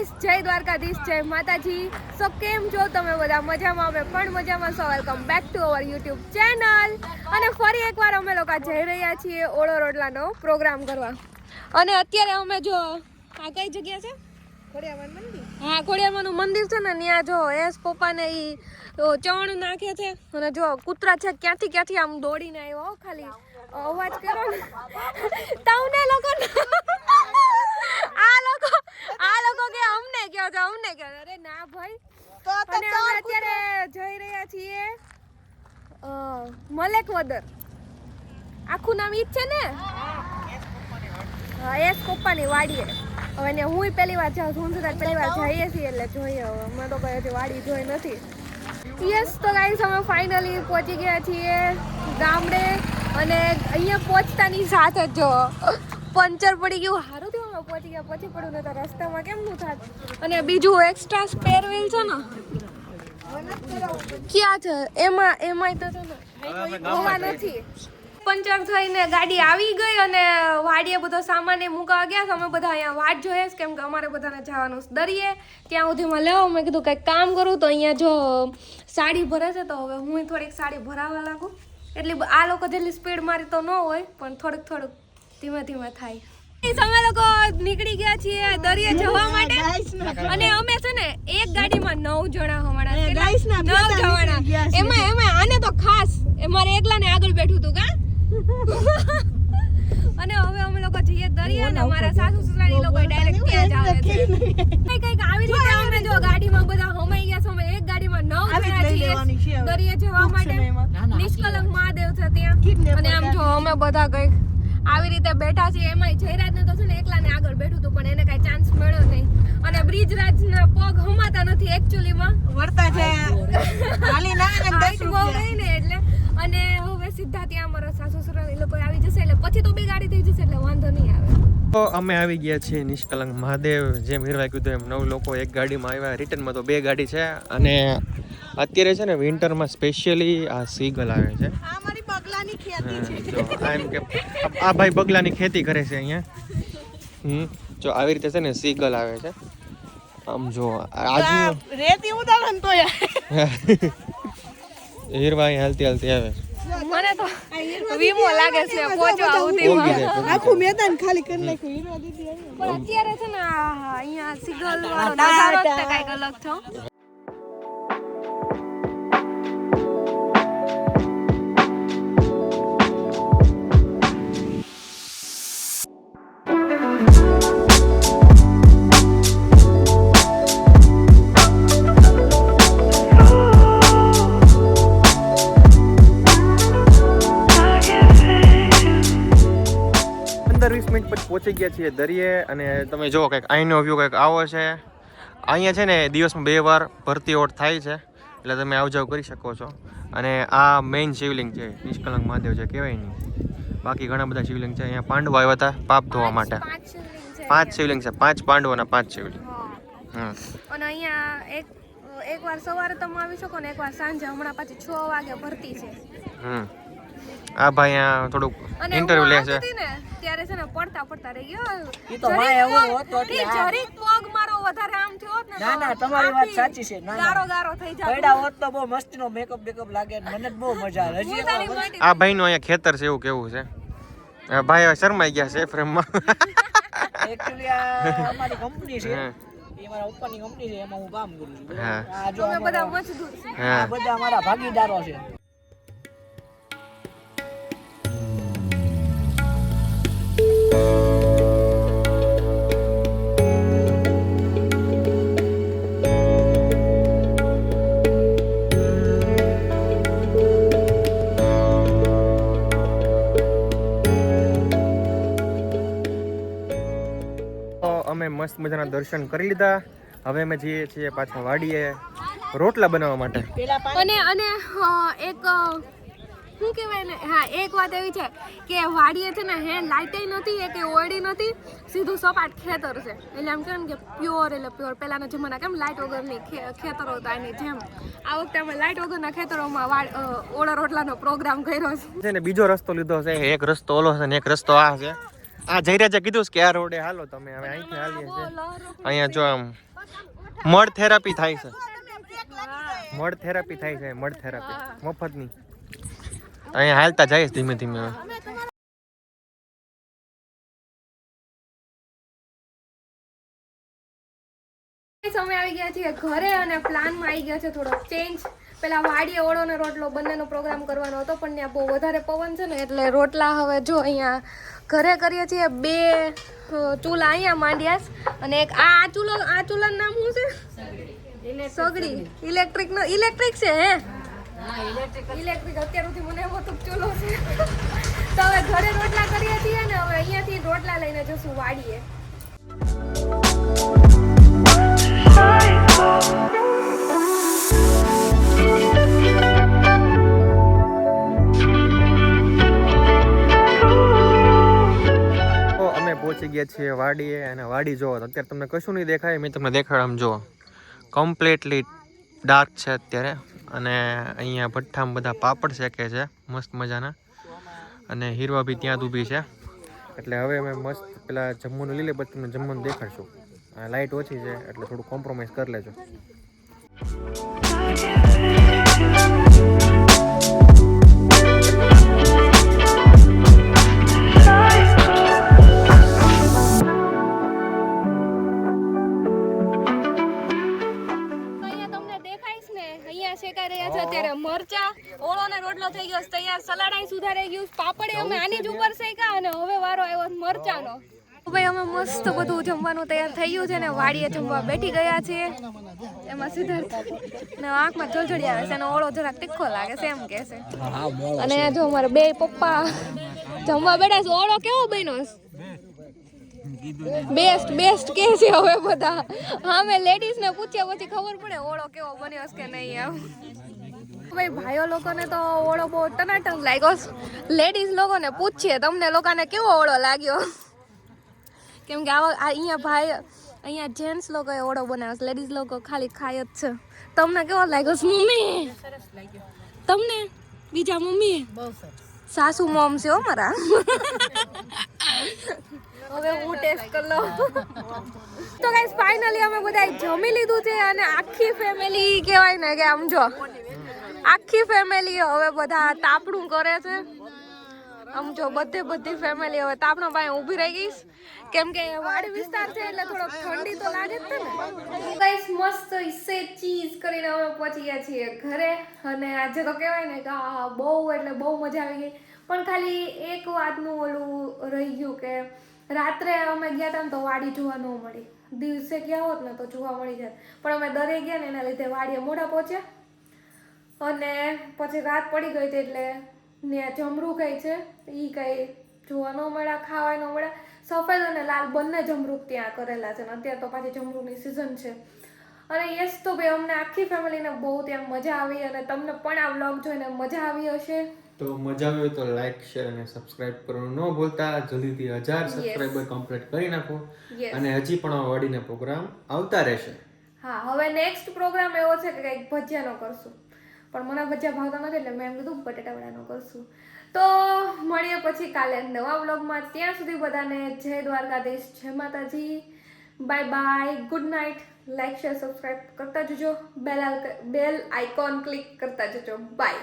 Guys જય દ્વારકાધીશ જય માતાજી. સો કેમ છો તમે બધા? મજામાં? અમે પણ મજામાં. So welcome back to our YouTube channel અને ફરી એકવાર અમે લોકો જઈ રહ્યા છીએ ઓળો રોટલાનો પ્રોગ્રામ કરવા. અને અત્યારે અમે જો આ કઈ જગ્યા છે? હા ખોડિયારમાંનું મંદિર છે ને ત્યાં જો એસ પપ્પાને એ ચણ નાખે છે. અને જો કૂતરા છે ક્યાંથી ક્યાંથી આમ દોડીને આવ્યો ખાલી. અવાજ કરો ને. તમને લોકો આ લોકો આ લોકો કે અમને કહો છો અમને કહો છો. અરે ના ભાઈ અને અમે અત્યારે જઈ રહ્યા છીએ અ, મલેકવદર આખું નામ ઈ જ છે ને? હા એસ પપ્પાની વાડીએ. હવે ને હું પહેલી વાર જાઉં છું. સુધા પહેલી વાર જઈએ છીએ એટલે જોઈએ હવે. અમે તો કઈ વાડી જોઈ નથી. યસ તો ગાઈસ અમે ફાઇનલી પહોંચી ગયા છીએ ગામડે અને અહીંયા પહોંચતાની સાથે જ જો પંચર પડી ગયું. સારું થયું અમે પહોંચી ગયા. પછી પડ્યું ને તો રસ્તામાં કેમનું થાત? અને બીજું એક્સ્ટ્રા સ્પેર વ્હીલ છે ને? ક્યાં છે? એમાં એમાંય તો છે ને? નથી. પંચર થઈને ગાડી આવી ગઈ અને વાડીએ બધો સામાન એ મૂકવા ગયા તો અમે બધા અહીંયા વાટ જોઈએ કેમ કે અમારે બધાને જવાનું દરિયે ત્યાં સુધીમાં લેવો. મેં કીધું કંઈક કામ કરું તો અહીંયા જો સાડી ભરે છે તો હવે હું થોડીક સાડી ભરાવા લાગું. એટલી આ લોકો જેટલી સ્પીડ મારી તો ન હોય પણ થોડુંક થોડુંક ધીમે ધીમે થાય. અમે લોકો નીકળી ગયા છીએ દરિયે જવા માટે. અને અમે છે ને એક ગાડીમાં નવ જણા હમણાં? નવ જણા એમાં એમાં આને તો ખાસ મારે એકલાને આગળ બેઠું હતું કા? અને હવે અમે લોકો જઈએ દરિયા ને અમારા સાસુ સસરા ની લોકો ડાયરેક્ટ ત્યાં જ આવે છે. કઈ કંઈક આવી રીતે અમે જો ગાડીમાં બધા હમાઈ ગયા છે અમે એક ગાડીમાં નવ જણા છીએ. દરિયા જવા માટે. નિષ્કલંક મહાદેવ છે ત્યાં. અને આમ જો અમે બધા કંઈક આવી રીતે બેઠા છીએ એમાં જયરાજ ને તો છે ને એકલા ને આગળ બેઠું હતું પણ એને કઈ ચાન્સ મળ્યો નહીં. અને બ્રિજરાજ ના પગ હમાતા નથી એકચ્યુઅલી માં. વર્તા છે હાલી ના ને બહુ ગઈ ને એટલે. અને હવે સીધા ત્યાં અમારા સાસુ સસરા એ લોકો આવી જશે એટલે પછી તો બે ગાડી થઈ જશે એટલે વાંધો નહીં આવે. તો અમે આવી ગયા છીએ નિષ્કલંક મહાદેવ જેમ હીરવાઈ કીધું એમ નવ લોકો એક ગાડીમાં આવ્યા. રિટર્નમાં તો બે ગાડી છે અને અત્યારે છે ને વિન્ટરમાં સ્પેશિયલી આ સીગલ આવે છે. આ મારી બગલાની ખેતી હા, છે. જો આ એમ કે આ- ભાઈ બગલાની ખેતી કરે છે અહીંયા. હમ જો આવી રીતે છે ને સીગલ આવે છે. આમ જો આજે રેતી ઉતારે ને તોય હીરભાઈ હાલતી હાલતી આવે મને તો વીમો લાગે છે જાય, પોગી આખું મેદાન ખાલી કરી નાખ્યું હીરો દીદી પણ અત્યારે છે ને અહીંયા સિગલ વાળો નજારો જ કંઈક અલગ છે? પહોંચી ગયા છીએ દરિયે અને તમે જુઓ કંઈક અહીંનો વ્યૂ કંઈક આવો છે. અહીંયા છે ને દિવસમાં બે વાર ભરતી ઓટ થાય છે એટલે તમે આવજાવ કરી શકો છો. અને આ મેઇન શિવલિંગ છે નિષ્કલંક મહાદેવ છે કહેવાય નહીં. બાકી ઘણા બધા શિવલિંગ છે અહીંયા પાંડવો આવ્યા હતા પાપ ધોવા માટે. પાંચ શિવલિંગ છે. પાંચ શિવલિંગ છે પાંચ પાંડવોના પાંચ શિવલિંગ. હા. અને અહીંયા એક એકવાર સવારે તમે આવી શકો ને એકવાર સાંજે હમણાં પાછી છ વાગે ભરતી છે. હમ. આ ભાઈ આ થોડુંક ઇન્ટરવ્યુ લે છે ત્યારે છે ને પડતા પડતા રહી ગયો. ઈ તો માં પગ- હતો એટલે ઈ પગ મારો વધારે આમ થયો હોત ને ના, ના, તમારી વાત સાચી છે. ના, ના. ગારો ગારો થઈ જાય પડ્યા હોત. તો બહુ મસ્તીનો મેકઅપ બેકઅપ લાગે ને મને બહુ મજા આવે. હજી આ ભાઈ માટે અહીંયા ખેતર છે એવું કેવું છે. આ ભાઈ શરમાઈ ગયા છે ફ્રેમમાં એકચ્યુઅલી આ અમારી કંપની છે. મારા ઉપરની કંપની છે એમાં હું કામ કરું છું. આ જો બધા મજદૂર છે. આ બધા અમારા ભાગીદારો છે. મસ્ત મજાના દર્શન કરી લીધા. હવે અમે જઈએ છીએ પાછા વાડીએ રોટલા બનાવવા માટે. અને અને એક શું કહેવાય ને? હા એક વાત એવી છે કે વાડીએ છે ને હે લાઇટે નથી એ કે ઓળી નથી સીધું સપાટ ખેતર છે. એટલે આમ કેમ કે પ્યોર એટલે પ્યોર પહેલાના જમાના કેમ લાઇટ વગરની ખેતરો હતા એની જેમ. આ વખતે અમે લાઇટ વગરના ખેતરોમાં ઓળા રોટલાનો પ્રોગ્રામ કર્યો છે. છે ને બીજો રસ્તો લીધો છે. એક રસ્તો ઓલો છે ને એક રસ્તો આ છે. આ જયરાજે કીધું છે કે આ રોડે હાલો તમે, હવે અહીંથી હાલીએ છે અહીંયા જો આમ મડ થેરાપી થાય છે. મડ થેરાપી થાય છે મડ થેરાપી મફતની. અહીંયા હાલતા જઈશ ધીમે ધીમે હવે. સમય આવી ગયા છીએ ઘરે અને પ્લાનમાં આવી ગયા છે થોડો ચેન્જ પેલા વાડીએ ઓળો ને રોટલો બંનેનો પ્રોગ્રામ કરવાનો હતો પણ ત્યાં બહુ વધારે પવન છે ને એટલે રોટલા હવે જો અહીંયા ઘરે કરીએ છીએ. બે ચૂલા અહીંયા માંડ્યા છે. અને એક આ આ ચૂલો આ ચૂલાનું નામ શું છે? સગડી. ઇલેક્ટ્રિક નો ઇલેક્ટ્રિક છે હે? ઇલેક્ટ્રિક અત્યાર સુધી મને એવો તો ચૂલો છે. તો હવે ઘરે રોટલા કરીએ છીએ ને હવે અહીંયાથી રોટલા લઈને જશું વાડીએ. ગયા છીએ વાડીએ અને વાડી જુઓ અત્યારે તમને કશું નહીં દેખાય, મેં તમને દેખાડ આમ જુઓ. કમ્પ્લીટલી ડાર્ક છે અત્યારે અને અહીંયા ભઠ્ઠામાં બધા પાપડ શેકે છે, મસ્ત મજાના. અને હીરવા બી ત્યાં ઊભી છે. એટલે હવે અમે મસ્ત પેલા જમવાનું લઈ લે પછી તમને જમવાનું દેખાડશું. લાઇટ ઓછી છે, એટલે થોડું કોમ્પ્રોમાઇઝ કરી લેજો. સલાડાઈ સુધારાઈ ગયું પાપડે અમે આની જ ઉપર શેકા અને હવે વારો આવ્યો મરચાનો. ભાઈ અમે મસ્ત બધું જમવાનું તૈયાર થઈ ગયું છે ને વાડીએ જમવા બેઠી ગયા છીએ એમાં સિદ્ધાર્થ ને આંખમાં જળજળી આવે છે અને ઓળો જરાક તીખો લાગે છે એમ કે છે. અને જો અમારે બે પપ્પા જમવા બેઠા છે ઓળો કેવો બન્યો બેસ્ટ બેસ્ટ કે છે હવે બધા. હા મેં લેડીઝ ને પૂછ્યા પછી ખબર પડે ઓળો કેવો બન્યો છે કે નહીં એમ. ભાઈ ભાઈઓ લોકોને તો ઓળો બહુ ટનાટન લાગ્યો. લેડીઝ લોકોને પૂછીએ તમને લોકોને કેવો ઓળો લાગ્યો? કેમ કે આવા અહીંયા ભાઈ અહીંયા જેન્ટ્સ લોકોએ ઓળો બનાવ્યો છે. લેડીઝ લોકો ખાલી ખાય જ છે. તમને કેવો લાગ્યો છે મમ્મી? તમને? બીજા મમ્મી સાસુ મોમ છે હો મારા. હવે હું ટેસ્ટ કરી લઉં. તો ગાઈસ ફાઇનલી અમે બધા જમી લીધું છે અને આખી ફેમિલી કહેવાય ને કે આમ જો આખી ફેમિલી હવે બધા તાપણું કરે છે. આમ જો બધે બધી ફેમિલી હવે તાપણા પાસે ઊભી રહી ગઈશ કેમ કે વાડી વિસ્તાર છે એટલે થોડોક ઠંડી તો લાગે જ ને. ગાઈસ મસ્ત ઈસે ચીઝ કરીને અમે પહોંચી ગયા છીએ ઘરે. અને આજે તો કહેવાય ને કે બહુ એટલે બહુ મજા આવી ગઈ. પણ ખાલી એક વાતનું ઓલું રહી ગયું કે રાત્રે અમે ગયા હતા ને તો વાડી જોવા ન મળી. દિવસે ગયા હોત ને તો જોવા મળી જાય પણ અમે દરે ગયા ને એના લીધે વાડીએ મોડા પહોંચ્યા. અને પછી રાત પડી ગઈ હતી એટલે ને જમરૂ કઈ છે. એ કઈ જોવા ન મળ્યા ખાવા ન મળ્યા સફેદ અને લાલ બંને જમરૂક ત્યાં કરેલા છે અને અત્યારે તો પાછી જમરૂની સિઝન છે. અને યસ તો ભાઈ અમને આખી ફેમિલીને બહુ ત્યાં મજા આવી અને તમને પણ આ વ્લોગ જોઈને મજા આવી હશે. તો મજા આવી હોય તો લાઈક શેર અને સબસ્ક્રાઇબ કરવાનું ન ભૂલતા. જલ્દીથી હજાર સબસ્ક્રાઇબર કમ્પ્લીટ કરી નાખો. અને હજી પણ વળીને પ્રોગ્રામ આવતા રહેશે. હા હવે નેક્સ્ટ પ્રોગ્રામ એવો છે કે કંઈક ભજીયાનો કરશું. પણ મને ભજીયા ભાવતા નથી એટલે મેં એમ કીધું બટેટા વડાનો કરશું. તો મળીએ પછી કાલે નવા વ્લોગમાં. ત્યાં સુધી બધાને જય દ્વારકાધીશ, જય માતાજી. Bye bye good night like share subscribe કરતા જજો. બેલ બેલ આઇકોન ક્લિક કરતા જજો. બાય